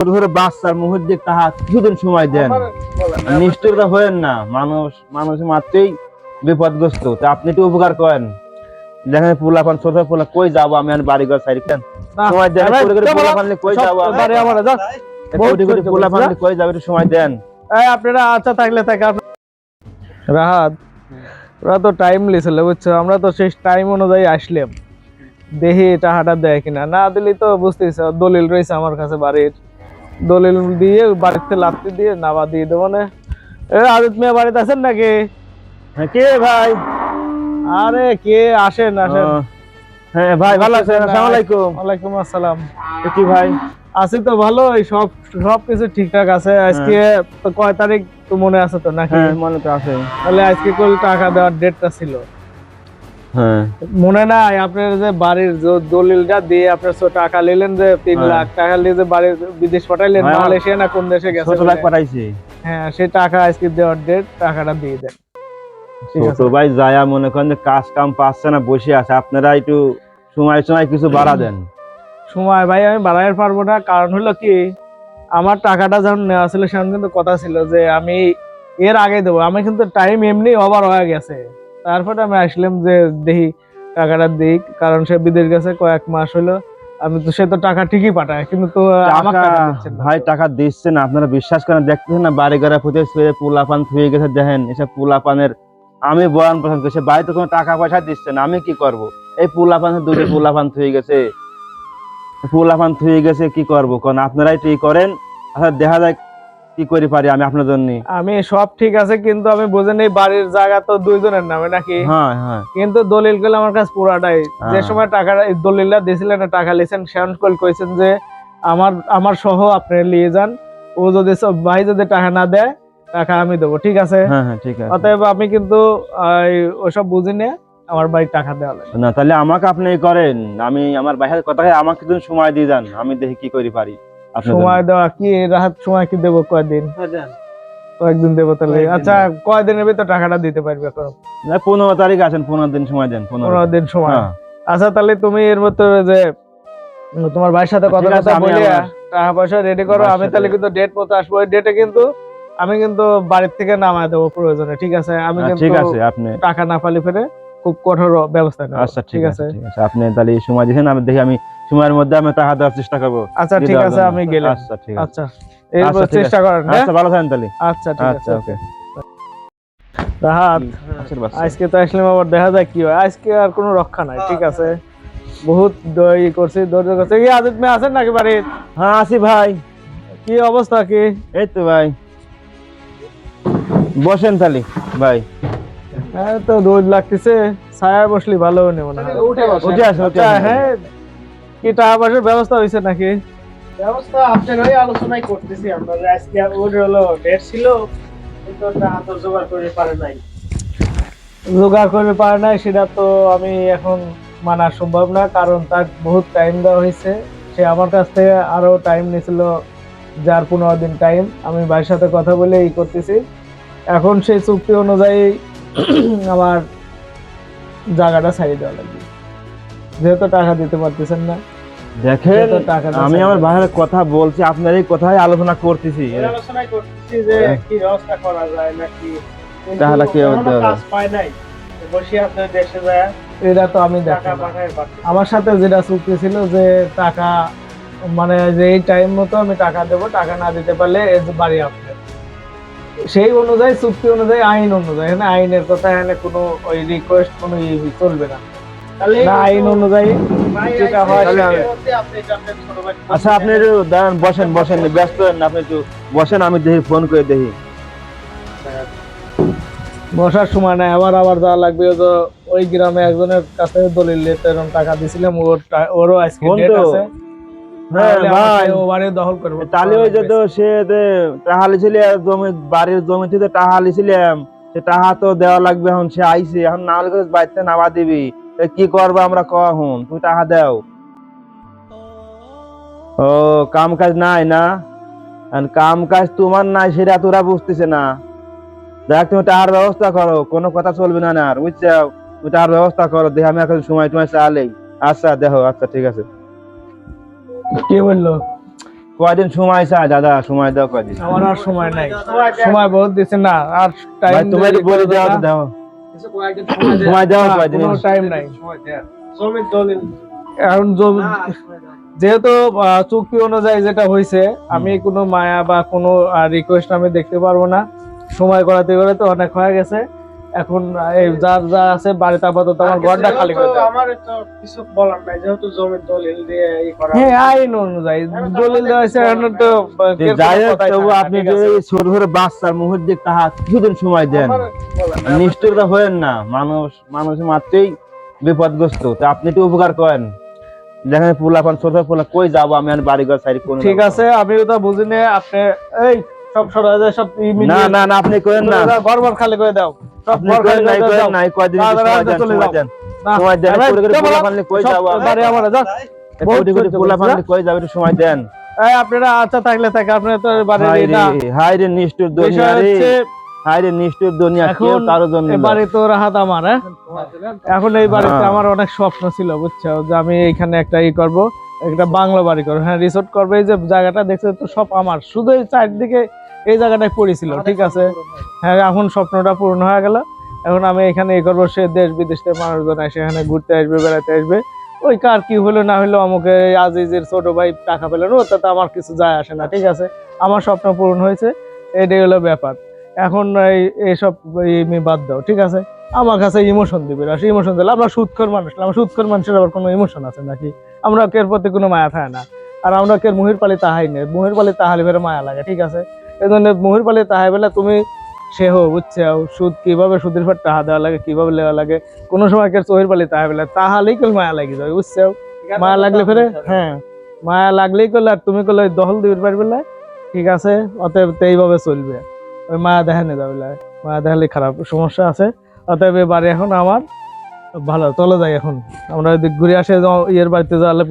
ছোট ছোট বাচ্চার মুখের দিক তাহা কিছুদিন সময় দেন। নিষ্ঠুরতা হয়েন না মানুষ মানুষ মাত্রই বিপদগ্রস্ত। তা আপনি একটু উপকার করেন। দেখেন পোলা পান ছোট পোলা কই যাব আমি আর বাড়ি ঘর সাইড কেন? সময় দেন কই যাব? বাড়ি কোটি কোটি পোলা পানলে কই যাব একটু সময় দেন। আপনারা আচ্ছা থাকলে থাকে রাহাত ওরা তো টাইম লিছিল বুঝছ? আমরা তো সেই টাইম অনুযায়ী আসলাম। দেখি টাকাটা দেয় কিনা। না দিলে তো বুঝতেছ দলিল রয়েছে আমার কাছে বাড়ির। দলিল দিয়ে বাড়িতে লাত্তি দিয়ে নাবা দিয়ে দেবো না। এ আদিত মিয়া বাড়িতে আছেন নাকি? হ্যাঁ, কে ভাই? আরে কে আসেন আসেন। হ্যাঁ ভাই ভালো আছেন? আসসালামু আলাইকুম। ওয়ালাইকুম আসসালাম। কি ভাই? আছি তো ভালো সব সব কিছু ঠিকঠাক আছে। আজকে কয় তারিখ তো মনে আছে তো নাকি? হ্যাঁ মনে তো আছে। তাহলে আজকে কোন টাকা দেওয়ার ডেটটা ছিল। হ্যাঁ মনে নাই আপনার যে বাড়ির দলিলটা দিয়ে আপনার টাকা নিলেন যে তিন হ্যাঁ। লাখ টাকা নিয়ে যে বাড়ির বিদেশ পাঠাইলেন হ্যাঁ, মালয়েশিয়া না কোন দেশে গেছে লাখ পাঠাইছি। হ্যাঁ সেই টাকা আজকে দেওয়ার ডেট টাকাটা দিয়ে দেন। ছোট ভাই যায়া মনে করেন যে কাজ কাম পাচ্ছে না বসে আছে। আপনারা একটু সময় সময় কিছু বাড়া দেন। সময় ভাই আমি বাড়াইতে পারব না। কারণ হলো কি আমার টাকাটা যখন নেওয়া ছিল সেখানে কিন্তু কথা ছিল যে আমি এর আগে দেবো। আমি কিন্তু টাইম এমনি ওভার হয়ে গেছে। তারপরে আমি আসলাম যে দেখি টাকাটা দিক কারণ সে বিদেশ গেছে কয়েক মাস হলো। আমি তো সে তো টাকা ঠিকই পাঠায় কিন্তু তো। ভাই টাকা দিচ্ছে না আপনারা বিশ্বাস করেন দেখতেছেন না বাড়ি ঘরে ফুটে শুয়ে পোলা পান থুয়ে গেছে দেখেন এসব পোলা পানের আমি বয়ান পছন্দ করছি বাড়িতে কোনো টাকা পয়সা দিচ্ছে না আমি কি করব? এই পোলা পানের দুটো পোলা পান থুয়ে গেছে। পোলা পান থুয়ে গেছে কি করব? কারণ আপনারাই ঠিক করেন আচ্ছা দেখা যায় কি করে পারি আমি আপনার জন্য? আমি সব ঠিক আছে কিন্তু আমি বুঝে নেই বাড়ির জায়গা তো দুইজনের নামে নাকি? হ্যাঁ হ্যাঁ। কিন্তু দলিলগুলো আমার কাছে পুরাটাই। যে হ্যাঁ। সময় টাকা দলিলটা দিয়েছিলেন না টাকা লিখছেন সেন কল কইছেন যে আমার আমার সহ আপনি নিয়ে যান। ও যদি সব ভাই যদি টাকা না দেয় টাকা আমি দেবো ঠিক আছে? হ্যাঁ হ্যাঁ ঠিক আছে। অতএব আমি কিন্তু ওসব বুঝি নিয়ে আমার ভাই টাকা দেওয়া লাগে না তাহলে আমাকে আপনি করেন। আমি আমার বাইরের কথা আমাকে সময় দিয়ে যান আমি দেখি কি করি পারি। সময় দেওয়া কি রাহাত সময় কি দেবো কয়দিন? কয়েকদিন দেবো তাহলে। কয়েকদিন আচ্ছা কয়দিনের ভিতর টাকাটা দিতে পারবে এখন? না, পনেরো তারিখ আছেন পনেরো দিন সময় দেন পনেরো দিন। সময়। হ্যাঁ। আচ্ছা তাহলে তুমি এর মধ্যে যে তোমার ভাইয়ের সাথে কথা কথা আমি বলে টাকা পয়সা রেডি করো আমি তাহলে কিন্তু ডেট মতো আসব। ওই ডেটে কিন্তু আমি কিন্তু বাড়ির থেকে নামায় দেবো প্রয়োজনে ঠিক আছে? আমি আচ্ছা, কিন্তু ঠিক আছে আপনি টাকা না পালি ফেরে খুব কঠোর ব্যবস্থা নেব আচ্ছা ঠিক আছে আপনি তাহলে সময় দিয়েছেন আমি দেখি আমি সময়ের মধ্যে আমি টাকা দেওয়ার চেষ্টা করব। আচ্ছা ঠিক আছে আমি গেলাম। আচ্ছা ঠিক আছে। আচ্ছা এই আচ্ছা, চেষ্টা করেন হ্যাঁ? আচ্ছা ভালো থাকেন তাহলে। আচ্ছা ঠিক আচ্ছা আছে। ওকে। রাহাত আজকে তো আসলাম আবার দেখা যায় কি হয়। আজকে আর কোনো রক্ষা নাই ঠিক আছে? বহুত দই করছি ধৈর্য করছি কি আদিত মেয়ে আছেন নাকি বাড়ির? হ্যাঁ আসি ভাই। কি অবস্থা কি? এই তো ভাই। বসেন তাহলে ভাই। হ্যাঁ তো রোদ লাগতেছে। ছায়া বসলি ভালো নেব না উঠে বসেন। উঠে আচ্ছা, হ্যাঁ কি টাকা পয়সার ব্যবস্থা হয়েছে নাকি? ব্যবস্থা আপনার ওই আলোচনাই করতেছি আমরা আজকে ওর হলো ডেট ছিল কিন্তু জোগাড় করে পারে নাই। জোগাড় করে পারে নাই সেটা তো আমি এখন মানা সম্ভব না কারণ তার বহুত টাইম দেওয়া হয়েছে। সে আমার কাছ থেকে আরও টাইম নিয়েছিল যার পনেরো দিন টাইম আমি ভাইয়ের সাথে কথা বলে এই করতেছি। এখন সেই চুক্তি অনুযায়ী আমার জায়গাটা ছাড়িয়ে দেওয়া লাগবে। যেহেতু টাকা দিতে পারতেছেন না দেখেন আমি আমার বাইরের কথা বলছি আপনার এই কথাই আলোচনা করতেছি। ওই আলোচনাই করতেছি যে হ্যাঁ। কি ব্যবস্থা করা যায় নাকি তাহলে কি হবে? কাজ পায় নাই। বসে আপনার দেশে যায় এটা তো আমি দেখো আমার সাথে যেটা চুক্তি ছিল যে টাকা মানে যে এই টাইম মতো আমি টাকা দেবো টাকা না দিতে পারলে এই বাড়ি আপনার সেই অনুযায়ী চুক্তি অনুযায়ী আইন অনুযায়ী। এখানে আইনের কথা এখানে কোনো ওই রিকোয়েস্ট কোনো ই চলবে না। না আইন অনুযায়ী যেটা হয়। আচ্ছা আপনি একটু দাঁড়ান বসেন বসেন ব্যস্ত না, আপনি একটু বসেন আমি দেখি ফোন করে দেখি। বসার সময় নাই আবার আবার যাওয়া লাগবে। ওই যে ওই গ্রামে একজনের কাছে দলিল নিতে এরকম টাকা দিছিলাম ওর ওরও আজকে ডেট আছে। হ্যাঁ ও বাড়ি দখল করবে তাহলে ওই যে সে যে টাহা জমি বাড়ির জমি থেকে টাহা লিছিলাম সে টাহা তো দেওয়া লাগবে এখন সে আইছে। এখন না হলে বাড়িতে নামা দিবি। কি করব আমরা কখন তুই টাকা দাও। ও কাম কাজ নাই না? কাম কাজ তোমার নাই সেটা তোরা বুঝতেছে না। দেখ তুমি টাকার ব্যবস্থা করো কোনো কথা চলবে না না আর বুঝছ? তুমি টাকার ব্যবস্থা করো দেখ আমি এখন সময় টুমায় চালেই। আচ্ছা দেখো আচ্ছা ঠিক আছে। কে বলল? কয়দিন সময় চাই দাদা সময় দাও কয়দিন। আমার আর সময় নাই। সময় বহুত দিছে না আর ভাই টাইম তুমি বলে দাও তো দাও সময় দাও কয়দিন। টাইম নাই। এখন জমি- যেহেতু চুক্তি অনুযায়ী যেটা হয়েছে আমি কোনো মায়া বা কোনো রিকোয়েস্ট আমি দেখতে পারব না। সময় করাতে করাতে অনেক হয়ে গেছে। এখন এই যার যা আছে বাড়িতে আপাতত আমার ঘরটা খালি করে দাও আমার তো কিছু বলার নাই যেহেতু জমির দলিল দিয়ে ই করা হ্যাঁ আইন অনুযায়ী দলিল দেওয়া হয়েছে এখন তো যে যাই হোক তবু আপনি যে আছে? এই ছোট ছোট বাচ্চার মুহূর্তে দিক তাহা কিছুদিন সময় দেন। নিষ্ঠুরতা হয়েন না মানুষ মানুষ মাত্রই বিপদগ্রস্ত। তো আপনি একটু উপকার করেন। দেখেন পোলা পান ছোট পোলা কই যাব আমি আর বাড়ি ঘর সাইড কোন ঠিক আছে আমি তো বুঝি নে আপনি এই সব সরা যায় সব না না না আপনি করেন না। ঘর ঘর খালি করে দাও। সময় দেন আপনারা আচ্ছা থাকলে থাকে আপনারা তো হাই রে নিষ্ঠুর দুনিয়া রে। হাই রে নিষ্ঠুর দুনিয়া কেউ কারও জন্য এই না। বাড়ি তো রাহাত আমার হ্যাঁ? এখন এই বাড়িতে হ্যাঁ। আমার অনেক স্বপ্ন ছিল বুঝছ? যে আমি এখানে একটা ই করব একটা বাংলা বাড়ি করব হ্যাঁ রিসোর্ট করব এই যে জায়গাটা দেখছে তো সব আমার। শুধু এই চারদিকে এই জায়গাটায় পড়েছিল ঠিক আছে? হ্যাঁ এখন স্বপ্নটা পূর্ণ হয়ে গেল। এখন আমি এখানে ই করব সে দেশ বিদেশ থেকে মানুষজন আসে এখানে ঘুরতে আসবে বেড়াতে আসবে। ওই কার কি হলো না হলো আমাকে আজিজের ছোট ভাই টাকা পেলেন ও তাতে আমার কিছু যায় আসে না ঠিক আছে? আমার স্বপ্ন পূরণ হয়েছে এটাই হলো ব্যাপার। এখন এই এইসব এমনি বাদ দাও ঠিক আছে? আমার কাছে ইমোশন দিবে আর ইমোশন দিলে আমরা সুৎখর মানুষ আমরা সুৎখর মানুষের আবার কোনো ইমোশন আছে নাকি? আমরা কের প্রতি কোনো মায়া থাকে না আর আমরা কের মুহির পালি তাহাই নেই মুহির পালি তাহালি বেড়ে মায়া লাগে ঠিক আছে? এই জন্য মুহির পালি তাহাই বেলা তুমি সে হো বুঝছে সুদ কীভাবে সুদের ফের টাহা দেওয়া লাগে কীভাবে লেওয়া লাগে? কোনো সময় কের চহির পালি তাহাই বেলা তাহালেই কেউ মায়া লাগি যাবে বুঝছ মায়া লাগলে ফেরে হ্যাঁ মায়া লাগলেই করলে আর তুমি করলে দখল দিতে পারবে ঠিক আছে অতএব এইভাবে চলবে। ওই মায়া দেখানো যাবে না মায়া দেখালে খারাপ সমস্যা আছে। অতএব বাড়ি এখন আমার ভালো চলে যাই এখন। আমরা যদি ঘুরে আসে ইয়ের বাড়িতে যাওয়ালে